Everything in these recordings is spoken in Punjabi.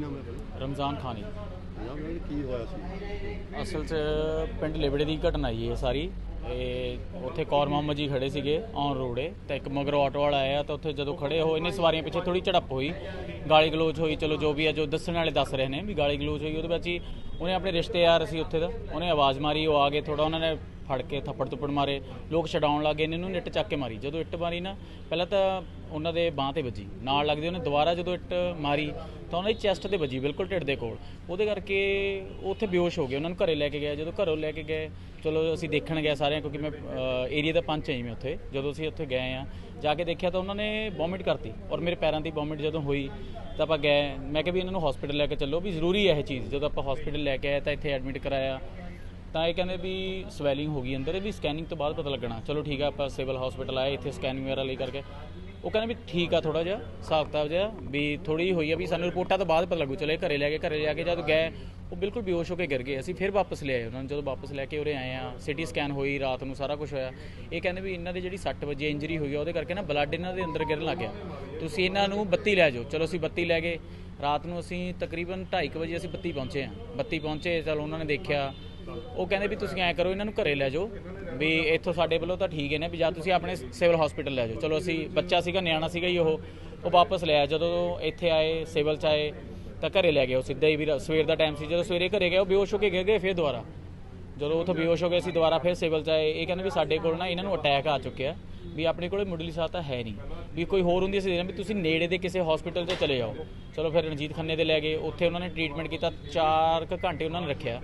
ਰਮਜ਼ਾਨ ਖਾਨ। ਜੀ ਪੰਜਾਬ ਵਿੱਚ ਕੀ ਹੋਇਆ ਸੀ? ਅਸਲ 'ਚ ਪਿੰਡ ਲਿਬੜੇ ਦੀ ਘਟਨਾ ਜੀ ਇਹ ਸਾਰੀ। ਇਹ ਉੱਥੇ ਕੌਰ ਮੁਹੰਮਦ ਜੀ ਖੜੇ ਸੀਗੇ ਔਨ ਰੋਡੇ ਤੇ ਇੱਕ ਮਗਰ ਆਟੋ ਵਾਲਾ ਆਇਆ ਤਾਂ ਉੱਥੇ ਜਦੋਂ ਖੜੇ ਹੋ ਇਹਨੇ ਸਵਾਰੀਆਂ ਪਿੱਛੇ ਥੋੜੀ ਝੜਪ ਹੋਈ। ਗਾਲੀ ਗਲੋਚ ਹੋਈ ਚਲੋ ਜੋ ਵੀ ਹੈ ਜੋ ਦੱਸਣ ਵਾਲੇ ਦੱਸ ਰਹੇ ਨੇ ਵੀ ਗਾਲੀ ਗਲੋਚ ਹੋਈ ਉਹਦੇ ਵਿੱਚ ਹੀ ਉਹਨੇ ਆਪਣੇ ਰਿਸ਼ਤੇਦਾਰ ਸੀ ਉੱਥੇ ਦਾ ਉਹਨੇ ਆਵਾਜ਼ ਮਾਰੀ ਉਹ ਆ ਗਏ ਥੋੜਾ ਉਹਨਾਂ ਨੇ ਫੜ ਕੇ ਥੱਪੜ ਥੁੱਪੜ ਮਾਰੇ, ਲੋਕ ਛਡਾਉਣ ਲੱਗੇ ਇਹਨਾਂ ਨੂੰ ਇੱਟ ਚੱਕ ਕੇ ਮਾਰੀ। ਜਦੋਂ ਇੱਟ ਮਾਰੀ ਨਾ, ਪਹਿਲਾਂ ਤਾਂ ਉਹਨਾਂ ਦੇ ਬਾਹ ਤੇ ਵੱਜੀ, ਨਾਲ ਲੱਗਦੇ ਉਹਨੇ ਦੁਬਾਰਾ ਜਦੋਂ ਇੱਟ ਮਾਰੀ, ਤਾਂ ਉਹਨਾਂ ਦੀ ਚੈਸਟ ਤੇ ਵੱਜੀ, ਬਿਲਕੁਲ ਢਿੱਡ ਦੇ ਕੋਲ। ਉਹਦੇ ਕਰਕੇ ਉਹ ਉੱਥੇ ਬੇਹੋਸ਼ ਹੋ ਗਏ, ਉਹਨਾਂ ਨੂੰ ਘਰੇ ਲੈ ਕੇ ਗਏ। ਜਦੋਂ ਘਰੋਂ ਲੈ ਕੇ ਗਏ, ਚਲੋ ਅਸੀਂ ਦੇਖਣ ਗਏ ਸਾਰਿਆਂ, ਕਿਉਂਕਿ ਮੈਂ ਏਰੀਆ ਦਾ ਪੰਚ ਹਾਂ ਮੈਂ ਉੱਥੇ। ਜਦੋਂ ਅਸੀਂ ਉੱਥੇ ਗਏ ਆ ਜਾ ਕੇ ਦੇਖਿਆ ਤਾਂ ਉਹਨਾਂ ਨੇ ਵੋਮਿਟ ਕਰਤੀ, ਔਰ ਮੇਰੇ ਪੈਰਾਂ ਦੀ ਵੋਮਿਟ ਜਦੋਂ ਹੋਈ, ਤਾਂ ਆਪਾਂ ਗਏ। ਮੈਂ ਕਿਹਾ ਵੀ ਇਹਨਾਂ ਨੂੰ ਹਸਪੀਟਲ ਲੈ ਕੇ ਚੱਲੋ, ਵੀ ਜ਼ਰੂਰੀ ਹੈ ਇਹ ਚੀਜ਼। ਜਦੋਂ ਆਪਾਂ ਹਸਪੀਟਲ ਲੈ ਕੇ ਆਏ, ਤਾਂ ਇੱਥੇ ਐਡਮਿਟ ਕਰਾਇਆ। ਤਾਂ ਇਹ ਕਹਿੰਦੇ ਵੀ ਸਵੈਲਿੰਗ ਹੋ ਗਈ ਅੰਦਰ, ਇਹ ਵੀ ਸਕੈਨਿੰਗ ਤੋਂ ਬਾਅਦ ਪਤਾ ਲੱਗਣਾ। ਚਲੋ ਠੀਕ ਆ, ਆਪਾਂ ਸਿਵਲ ਹਸਪੀਟਲ ਆਏ, ਇੱਥੇ ਸਕੈਨਿੰਗ ਵਗੈਰਾ ਲਈ ਕਰਕੇ। ਉਹ ਕਹਿੰਦੇ ਵੀ ਠੀਕ ਆ ਥੋੜਾ ਜਿਹਾ, ਹਿਸਾਬ ਕਿਤਾਬ ਜਿਹਾ, ਵੀ ਥੋੜੀ ਹੋਈ ਆ ਵੀ ਸਾਨੂੰ ਰਿਪੋਰਟਾਂ ਤੋਂ ਬਾਅਦ ਪਤਾ ਲੱਗੂ, ਚਲੇ ਘਰੇ ਲੈ ਕੇ ਘਰੇ ਜਾ ਕੇ ਜਦ ਗਏ, ਉਹ ਬਿਲਕੁਲ ਬੇਹੋਸ਼ ਹੋ ਕੇ ਗਿਰ ਗਏ। ਅਸੀਂ ਫਿਰ ਵਾਪਸ ਲੈ ਆਏ ਉਹਨਾਂ ਨੂੰ, ਜਦੋਂ ਵਾਪਸ ਲੈ ਕੇ ਉਰੇ ਆਏ ਆ ਸਿਟੀ ਸਕੈਨ ਹੋਈ ਰਾਤ ਨੂੰ, ਸਾਰਾ ਕੁਝ ਹੋਇਆ। ਇਹ ਕਹਿੰਦੇ ਵੀ ਇਹਨਾਂ ਦੇ ਜਿਹੜੀ 60 ਵਜੇ ਇੰਜਰੀ ਹੋਈ ਆ, ਉਹਦੇ ਕਰਕੇ ਨਾ ਬਲੱਡ ਇਹਨਾਂ ਦੇ ਅੰਦਰ ਗਿਰਨ ਲੱਗ ਗਿਆ। ਤੁਸੀਂ ਇਹਨਾਂ ਨੂੰ ਬੱਤੀ ਲੈ ਜਾਓ। ਚਲੋ ਅਸੀਂ ਬੱਤੀ ਲੈ ਗਏ। ਰਾਤ ਨੂੰ ਅਸੀਂ ਤਕਰੀਬਨ 2:30 ਵਜੇ ਅਸੀਂ ਬੱਤੀ ਪਹੁੰਚੇ ਆ। ਬੱਤੀ ਪਹੁੰਚੇ, ਚਲ ਉਹਨਾਂ ਨੇ ਦੇਖਿਆ ਉਹ ਕਹਿੰਦੇ ਵੀ ਤੁਸੀਂ ਐਂ ਕਰੋ, ਇਹਨਾਂ ਨੂੰ ਘਰੇ ਲੈ ਜਾਓ ਵੀ ਇੱਥੋਂ ਸਾਡੇ ਵੱਲੋਂ ਤਾਂ ਠੀਕ ਹੈ ਨੇ ਵੀ ਜਾਂ ਤੁਸੀਂ ਆਪਣੇ ਸਿਵਲ ਹਸਪੀਟਲ ਲੈ ਜਾਓ। ਚਲੋ ਅਸੀਂ ਬੱਚਾ ਸੀਗਾ, ਨਿਆਣਾ ਸੀਗਾ ਹੀ ਉਹ ਉਹ ਵਾਪਸ ਲਿਆ ਜਦੋਂ ਇੱਥੇ ਆਏ, ਸਿਵਲ ਚ ਆਏ, ਤਾਂ ਘਰੇ ਲੈ ਗਏ ਉਹ ਸਿੱਧਾ ਹੀ ਵੀ ਸਵੇਰ ਦਾ ਟਾਈਮ ਸੀ। ਜਦੋਂ ਸਵੇਰੇ ਘਰੇ ਗਏ, ਉਹ ਬੇਹੋਸ਼ ਹੋ ਕੇ ਗਿਰ ਗਏ, ਫਿਰ ਦੁਬਾਰਾ। ਜਦੋਂ ਉੱਥੋਂ ਬੇਹੋਸ਼ ਹੋ ਗਏ, ਅਸੀਂ ਦੁਬਾਰਾ ਫਿਰ ਸਿਵਲ ਚ ਆਏ। ਇਹ ਕਹਿੰਦੇ ਵੀ ਸਾਡੇ ਕੋਲ ਨਾ ਇਹਨਾਂ ਨੂੰ ਅਟੈਕ ਆ ਚੁੱਕਿਆ ਵੀ ਆਪਣੇ ਕੋਲੇ ਮੁੱਢਲੀ ਸਹਾਇਤਾ ਹੈ ਨਹੀਂ। ਵੀ ਕੋਈ ਹੋਰ ਹੁੰਦੀ ਸੀ ਵੀ ਤੁਸੀਂ ਨੇੜੇ ਦੇ ਕਿਸੇ ਹਸਪੀਟਲ 'ਚ ਚਲੇ ਜਾਓ। ਚਲੋ ਫਿਰ ਰਣਜੀਤ ਖੰਨੇ ਦੇ ਲੈ ਗਏ। ਉੱਥੇ ਉਹਨਾਂ ਨੇ ਟ੍ਰੀਟਮੈਂਟ ਕੀਤਾ 4 ਕੁ ਘੰਟੇ ਉਹਨਾਂ ਨੇ ਰੱਖਿਆ।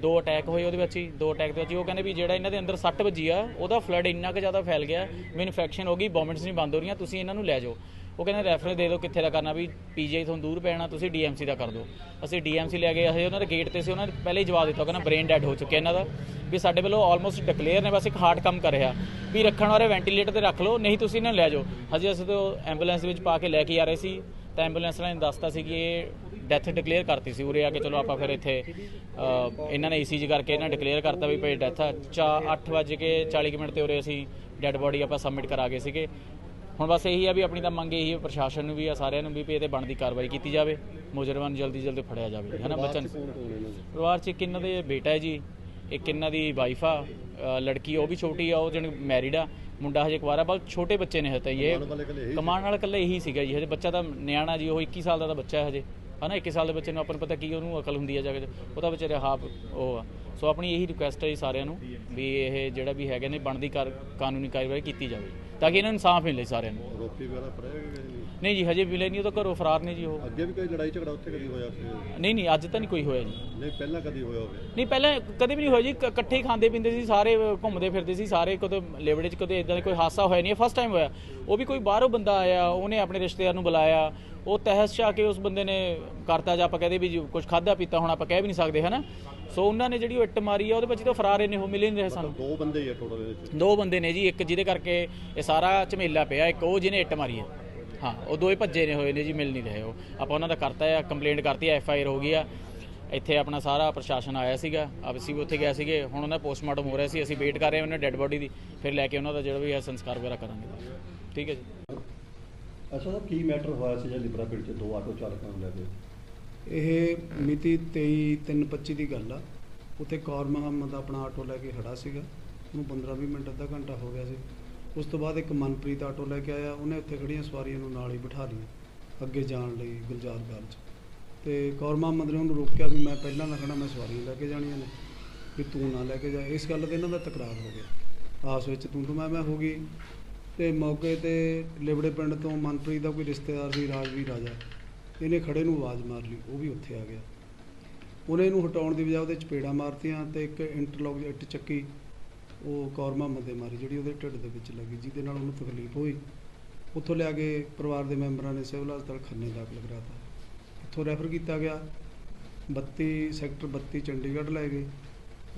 ਦੋ ਅਟੈਕ ਹੋਏ ਉਹਦੇ ਵਿੱਚ ਹੀ, ਦੋ ਅਟੈਕ ਦੇ ਵਿੱਚ ਹੀ। ਉਹ ਕਹਿੰਦੇ ਵੀ ਜਿਹੜਾ ਇਹਨਾਂ ਦੇ ਅੰਦਰ ਸੱਟ ਵੱਜੀ ਆ, ਉਹਦਾ ਫਲੱਡ ਇੰਨਾ ਕੁ ਜ਼ਿਆਦਾ ਫੈਲ ਗਿਆ ਵੀ ਇਨਫੈਕਸ਼ਨ ਹੋ ਗਈ ਵੋਮਿਟਸ ਨਹੀਂ ਬੰਦ ਹੋ ਰਹੀਆਂ, ਤੁਸੀਂ ਇਹਨਾਂ ਨੂੰ ਲੈ ਜਾਓ। ਉਹ ਕਹਿੰਦੇ ਰੈਫਰ ਦੇ ਦਿਓ ਕਿੱਥੇ ਦਾ ਕਰਨਾ, ਵੀ ਪੀਜੀਆਈ ਤੋਂ ਦੂਰ ਪੈਣਾ, ਤੁਸੀਂ ਡੀਐਮਸੀ ਦਾ ਕਰ ਦਿਓ। ਅਸੀਂ ਡੀਐਮਸੀ ਲੈ ਗਏ, ਅਸੀਂ ਉਹਨਾਂ ਦੇ ਗੇਟ ਤੇ ਸੀ, ਉਹਨਾਂ ਨੇ ਪਹਿਲੇ ਹੀ ਜਵਾਬ ਦਿੱਤਾ ਕਹਿੰਦਾ ਬ੍ਰੇਨ ਡੈਡ ਹੋ ਚੁੱਕਿਆ ਇਹਨਾਂ ਦਾ। ਵੀ ਸਾਡੇ ਵੱਲੋਂ ਆਲਮੋਸਟ ਡਿਕਲੇਅਰ ਨੇ, ਬਸ ਇੱਕ ਹਾਰਟ ਕੰਮ ਕਰ ਰਿਹਾ। ਵੀ ਰੱਖਣ ਵਾਲੇ ਵੈਂਟੀਲੇਟਰ ਤੇ ਰੱਖ ਲਓ, ਨਹੀਂ ਤੁਸੀਂ ਇਹਨਾਂ ਨੂੰ ਲੈ ਜਾਓ। ਹਜੇ ਅਸੀਂ ਤਾਂ ਐਂਬੂਲੈਂਸ ਵਿੱਚ ਪਾ ਕੇ ਲੈ ਕੇ ਆ ਰਹੇ ਸੀ, ਤਾਂ ਐਂਬੂਲੈਂਸ ਵਾਲਿਆਂ ਨੇ ਦੱਸਤਾ ਸੀ ਕਿ ਇਹ ਡੈਥ ਡਿਕਲੇਅਰ ਕਰਤੀ ਸੀ ਉਰੇ ਆ ਕੇ ਚਲੋ ਆਪਾਂ ਫਿਰ ਇੱਥੇ ਇਹਨਾਂ ਨੇ ਈਸੀਜੀ ਕਰਕੇ ਇਹਨਾਂ ਡਿਕਲੇਅਰ ਕਰਤਾ ਵੀ ਭਈ ਡੈਥ ਆ। ਚਾ 8 ਵਜੇ ਕੇ 40 ਕੁ ਮਿੰਟ ਤੇ ਉਰੇ ਅਸੀਂ ਡੈੱਡ ਬੋਡੀ ਆਪਾਂ ਸਬਮਿਟ ਕਰਾ ਗਏ ਸੀਗੇ। ਹੁਣ ਬਸ ਇਹੀ ਆ ਵੀ ਆਪਣੀ ਤਾਂ ਮੰਗ ਇਹੀ ਹੈ ਪ੍ਰਸ਼ਾਸਨ ਨੂੰ ਵੀ ਆ ਸਾਰਿਆਂ ਨੂੰ ਵੀ ਵੀ ਇਹਦੇ ਬਣਦੀ ਕਾਰਵਾਈ ਕੀਤੀ ਜਾਵੇ। ਮੁਜਰਮਾਂ ਨੂੰ ਜਲਦੀ ਜਲਦੀ ਫੜਿਆ ਜਾਵੇ ਹੈ ਨਾ ਬੱਚਨ? ਪਰਿਵਾਰ ਚ ਇਹਨਾਂ ਦੇ ਬੇਟਾ ਹੈ ਜੀ ਇੱਕ ਇਹਨਾਂ ਦੀ ਵਾਈਫ ਆ ਲੜਕੀ ਉਹ ਵੀ ਛੋਟੀ ਆ ਉਹ ਜਣ ਮੈਰਿਡ ਆ। ਮੁੰਡਾ ਹਜੇ ਕੁਵਾਰਾ ਬਹੁਤ ਛੋਟੇ ਬੱਚੇ ਨੇ ਹਜੇ ਤਾਂ ਇਹ? ਕਮਾਉਣ ਵਾਲਾ ਇਕੱਲੇ ਇਹੀ ਸੀਗਾ ਜੀ ਹਜੇ ਬੱਚਾ ਤਾਂ ਨਿਆਣਾ ਜੀ ਉਹ 21 ਸਾਲ ਦਾ ਤਾਂ ਬੱਚਾ ਹੈ ਹਜੇ। ਹਨਾ 21 ਸਾਲ ਦੇ ਬੱਚੇ ਨੂੰ ਆਪਾਂ ਨੂੰ ਪਤਾ ਕੀ ਉਹਨੂੰ ਅਕਲ ਹੁੰਦੀ ਹੈ ਜਾ ਕੇ ਉਹਦਾ ਵਿਚਾਰੇ ਹਾਪ ਉਹ ਆ। ਸੋ ਆਪਣੀ ਇਹੀ ਰਿਕੁਐਸਟ ਹੈ ਜੀ ਸਾਰਿਆਂ ਨੂੰ ਵੀ ਇਹ ਜਿਹੜਾ ਵੀ ਹੈਗੇ ਨੇ ਬਣਦੀ ਕਾਰ, ਕਾਨੂੰਨੀ ਕਾਰਵਾਈ ਕੀਤੀ ਜਾਵੇ, ਤਾਂ ਕਿ ਇਹਨਾਂ ਨੂੰ ਇਨਸਾਫ ਮਿਲੇ ਸਾਰਿਆਂ ਨੂੰ। ਰੋਪੀ ਵਗੈਰਾ ਫੜਿਆ ਗਿਆ ਨਹੀਂ ਜੀ ਹਜੇ ਮਿਲੇ ਨਹੀਂ ਉਹ ਤਾਂ ਘਰੋਂ ਫਰਾਰ ਨੇ ਜੀ ਉਹ। ਅੱਗੇ ਵੀ ਕੋਈ ਲੜਾਈ ਝਗੜਾ ਉੱਥੇ ਕਦੀ ਹੋਇਆ ਸੀ? ਨਹੀਂ ਨਹੀਂ ਅੱਜ ਤਾਂ ਨਹੀਂ ਕੋਈ ਹੋਇਆ ਜੀ। ਨਹੀਂ ਪਹਿਲਾਂ ਕਦੀ ਹੋਇਆ ਹੋਵੇ? ਨਹੀਂ ਪਹਿਲਾਂ ਕਦੇ ਵੀ ਨਹੀਂ ਹੋਇਆ ਜੀ ਇਕੱਠੇ ਹੀ ਖਾਂਦੇ ਪੀਂਦੇ ਸੀ ਸਾਰੇ ਘੁੰਮਦੇ ਫਿਰਦੇ ਸੀ ਸਾਰੇ ਕਦੇ ਲੇਵੜੇ 'ਚ ਕਦੇ ਇਦਾਂ ਦਾ ਕੋਈ ਹਾਦਸਾ ਹੋਇਆ ਨਹੀਂ ਫਸਟ ਟਾਈਮ ਹੋਇਆ। ਉਹ ਵੀ ਕੋਈ ਬਾਹਰੋਂ ਬੰਦਾ ਆਇਆ ਉਹਨੇ ਆਪਣੇ ਰਿਸ਼ਤੇਦਾਰ ਨੂੰ ਬੁਲਾਇਆ ਉਹ ਤਹਿਸ 'ਚ ਆ ਕੇ ਉਸ ਬੰਦੇ ਨੇ ਕਰਤਾ ਜਾਂ ਆਪਾਂ ਕਹਦੇ ਵੀ ਕੁਝ ਖਾਦਾ ਪੀਤਾ ਹੁਣ ਆਪਾਂ ਕਹਿ ਵੀ ਨਹੀਂ ਸਕਦੇ ਹਨਾ? ਸੋ ਉਹਨਾਂ ਨੇ ਜਿਹੜੀ ਉਹ ਇੱਟ ਮਾਰੀ ਆ ਉਹਦੇ ਵਿੱਚ ਤਾਂ ਫਰਾਰ ਨੇ ਉਹ ਮਿਲੇ ਨਹੀਂ ਰਹੇ ਸਾਨੂੰ। ਦੋ ਬੰਦੇ ਹੀ ਆ ਟੋਟਲ ਇਹਦੇ ਵਿੱਚ? ਦੋ ਬੰਦੇ ਨੇ ਜੀ ਇੱਕ ਜਿਹਦੇ ਕਰਕੇ ਇਹ ਸਾਰਾ ਝਮੇਲਾ ਪਿਆ ਇੱਕ ਉਹ ਜਿਹਨੇ ਇੱਟ ਮਾਰੀ ਹੈ ਹਾਂ ਉਹ ਦੋਏ ਭੱਜੇ ਨੇ ਹੋਏ ਨੇ ਜੀ ਮਿਲ ਨਹੀਂ ਰਹੇ ਉਹ। ਆਪਾਂ ਉਹਨਾਂ ਦਾ ਕਰਤਾ ਆ ਕੰਪਲੇਂਟ ਕਰਤੀ ਐਫ ਆਈ ਆਰ ਹੋ ਗਈ ਆ। ਇੱਥੇ ਆਪਣਾ ਸਾਰਾ ਪ੍ਰਸ਼ਾਸਨ ਆਇਆ ਸੀਗਾ ਅਸੀਂ ਵੀ ਉੱਥੇ ਗਏ ਸੀਗੇ ਹੁਣ ਉਹਨਾਂ ਦਾ ਪੋਸਟਮਾਰਟਮ ਹੋ ਰਿਹਾ ਸੀ ਅਸੀਂ ਵੇਟ ਕਰ ਰਹੇ ਹਾਂ ਉਹਨਾਂ ਡੈੱਡ ਬੋਡੀ ਦੀ ਫਿਰ ਲੈ ਕੇ ਉਹਨਾਂ ਦਾ ਜਿਹੜਾ ਵੀ ਹੈ ਸੰਸਕਾਰ ਵਗੈਰਾ ਕਰਾਂਗੇ। ਠੀਕ ਹੈ ਜੀ। ਅੱਛਾ ਕੀ ਮੈਟਰ ਹੋਇਆ ਸੀ ਜੇ ਲਿਬਰਾ ਪਿੰਡ 'ਚ ਦੋ ਆਟੋ ਚਾਲਕਾਂ ਨੂੰ ਲੈ ਕੇ? ਇਹ ਮਿਤੀ 23/3/25 ਦੀ ਗੱਲ ਆ। ਉੱਥੇ ਕੌਰ ਮੁਹੰਮਦ ਆਪਣਾ ਆਟੋ ਲੈ ਕੇ ਖੜਾ ਸੀਗਾ। ਉਹਨੂੰ 15-20 ਮਿੰਟ ਅੱਧਾ ਘੰਟਾ ਹੋ ਗਿਆ ਸੀ। ਉਸ ਤੋਂ ਬਾਅਦ ਇੱਕ ਮਨਪ੍ਰੀਤ ਆਟੋ ਲੈ ਕੇ ਆਇਆ, ਉਹਨੇ ਉੱਥੇ ਖੜੀਆਂ ਸਵਾਰੀਆਂ ਨੂੰ ਨਾਲ ਹੀ ਬਿਠਾ ਲਿਆ ਅੱਗੇ ਜਾਣ ਲਈ ਗੁਲਜ਼ਾਰ ਗਾਲ 'ਚ। ਤੇ ਕੌਰ ਮੁਹੰਮਦ ਨੇ ਉਹਨੂੰ ਰੋਕਿਆ ਵੀ ਮੈਂ ਪਹਿਲਾਂ ਨਾ ਖੜਾ ਮੈਂ ਸਵਾਰੀਆਂ ਲੈ ਕੇ ਜਾਣੀਆਂ ਨੇ, ਵੀ ਤੂੰ ਨਾ ਲੈ ਕੇ ਜਾ। ਇਸ ਗੱਲ ਤੇ ਇਹਨਾਂ ਦਾ ਤਕਰਾਰ ਹੋ ਗਿਆ। ਆਸ ਵਿੱਚ ਤੂੰ ਤੋਂ ਮੈਂ ਮੈਂ ਹੋ ਗਈ। ਤੇ ਮੌਕੇ ਤੇ ਲਿਬੜੇ ਪਿੰਡ ਤੋਂ ਮਨਪ੍ਰੀਤ ਦਾ ਕੋਈ ਰਿਸ਼ਤੇਦਾਰ ਸੀ, ਰਾਜਵੀਰ ਰਾਜਾ, ਇਹਨੇ ਖੜੇ ਨੂੰ ਆਵਾਜ਼ ਮਾਰ ਲਈ, ਉਹ ਵੀ ਉੱਥੇ ਆ ਗਿਆ। ਉਹਨੇ ਇਹਨੂੰ ਹਟਾਉਣ ਦੀ ਬਜਾਏ ਉਹਦੇ ਚਪੇੜਾ ਮਾਰਤੀਆਂ ਤੇ ਇੱਕ ਇੰਟਰਲੌਕ ਇੱਟ ਚੱਕੀ। ਉਹ ਕੌਰਮਾ ਮੁਹੰਮਦ ਮਾਰੀ, ਜਿਹੜੀ ਉਹਦੇ ਢਿੱਡ ਦੇ ਵਿੱਚ ਲੱਗੀ, ਜਿਹਦੇ ਨਾਲ ਉਹਨੂੰ ਤਕਲੀਫ ਹੋਈ। ਉੱਥੋਂ ਲਿਆ ਕੇ ਪਰਿਵਾਰ ਦੇ ਮੈਂਬਰਾਂ ਨੇ ਸਿਵਲ ਹਸਪਤਾਲ ਖੰਨੇ ਦਾਖਲ ਕਰਾਤਾ। ਇੱਥੋਂ ਰੈਫਰ ਕੀਤਾ ਗਿਆ। 32 ਸੈਕਟਰ 32 ਚੰਡੀਗੜ੍ਹ ਲੈ ਗਏ।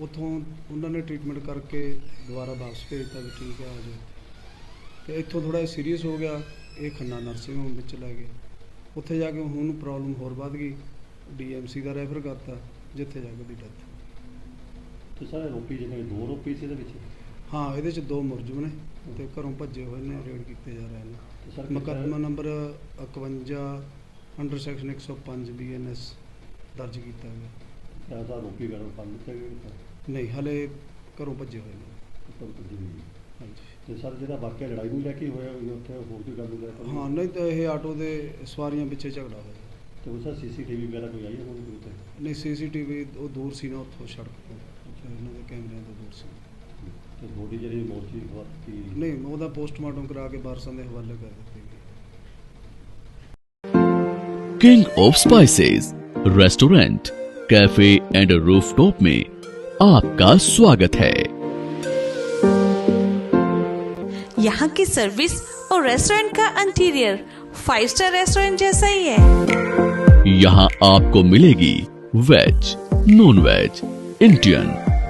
ਉੱਥੋਂ ਉਹਨਾਂ ਨੇ ਟ੍ਰੀਟਮੈਂਟ ਕਰਕੇ ਦੁਬਾਰਾ ਵਾਪਸ ਭੇਜਤਾ ਵੀ ਠੀਕ ਹੈ, ਆ ਜਾਓ। ਤੇ ਇੱਥੋਂ ਥੋੜਾ ਸੀਰੀਅਸ ਹੋ ਗਿਆ। ਇਹ ਖੰਨਾ ਨਰਸਿੰਗ ਹੋਮ ਵਿੱਚ ਲੈ ਗਏ। ਉੱਥੇ ਜਾ ਕੇ ਹੁਣ ਪ੍ਰੋਬਲਮ ਹੋਰ ਵੱਧ ਗਈ। ਡੀਐਮਸੀ ਦਾ ਰੈਫਰ ਕਰਤਾ, ਜਿੱਥੇ ਜਾ ਕੇ ਉਹਦੀ ਡੈਥ ਤੇ ਸਰ ਰੋਪੀ ਜਿਹੜੇ ਦੋ ਰੋਪੀ ਸੀ ਇਹਦੇ ਵਿੱਚ? ਹਾਂ ਇਹਦੇ ਚ ਦੋ ਮੁਰਜਮ ਨੇ ਤੇ ਘਰੋਂ ਭੱਜੇ ਹੋਏ ਨੇ ਰੇਡ ਕੀਤੇ ਜਾ ਰਹੇ ਨੇ। ਤੇ ਸਰ ਮੁਕੱਦਮਾ ਨੰਬਰ 51 ਅੰਡਰ ਸੈਕਸ਼ਨ 105 ਬੀਐਨਐਸ ਦਰਜ ਕੀਤਾ ਗਿਆ। ਰੋਕੀ ਕਰਨ ਪੰਨ ਦਿੱਤੇ ਗਏ ਤਾਂ ਨਹੀਂ ਹਲੇ ਘਰੋਂ ਭੱਜੇ ਹੋਏ ਨੇ। ਉੱਪਰ ਹੈ। ਹਾਂਜੀ। ਤੇ ਸਰ ਜਿਹੜਾ ਵਾਕਿਆ ਲੜਾਈ ਨੂੰ ਲੈ ਕੇ ਹੋਇਆ ਹੋਇਆ ਉੱਥੇ ਹੋਰ ਕੋਈ ਗੱਲ ਨੂੰ ਲੈ ਕੇ ਹਾਂ ਨਹੀਂ ਤਾਂ ਇਹ ਆਟੋ ਦੇ ਸਵਾਰੀਆਂ ਪਿੱਛੇ ਝਗੜਾ ਹੋਇਆ। ਤੇ ਉਹ ਸਰ ਸੀਸੀਟੀਵੀ ਵਗੈਰਾ ਕੋਈ ਆਈ ਹੋਣੀ ਉੱਤੇ? ਨਹੀਂ ਸੀਸੀਟੀਵੀ ਉਹ ਦੂਰ ਸੀ ਨਾ ਉੱਥੋਂ ਸੜਕ ਦੇ ਕੈਮਰਿਆਂ ਤੋਂ ਦੂਰ ਸੀ ਤੇ ਬੋਡੀ ਜਿਹੜੀ ਮੋਰਚੀ ਖਵਾ ਕੀ ਨਹੀਂ ਉਹਦਾ ਪੋਸਟਮਾਰਟਮ ਕਰਾ ਕੇ ਵਾਰਸਾਂ ਦੇ ਹਵਾਲੇ ਕਰ ਦਿੱਤੀ ਗਈ king of spices restaurant cafe and rooftop में आपका स्वागत है यहाँ की सर्विस और रेस्टोरेंट का इंटीरियर फाइव स्टार रेस्टोरेंट जैसा ही है यहाँ आपको मिलेगी वेज नॉन वेज इंडियन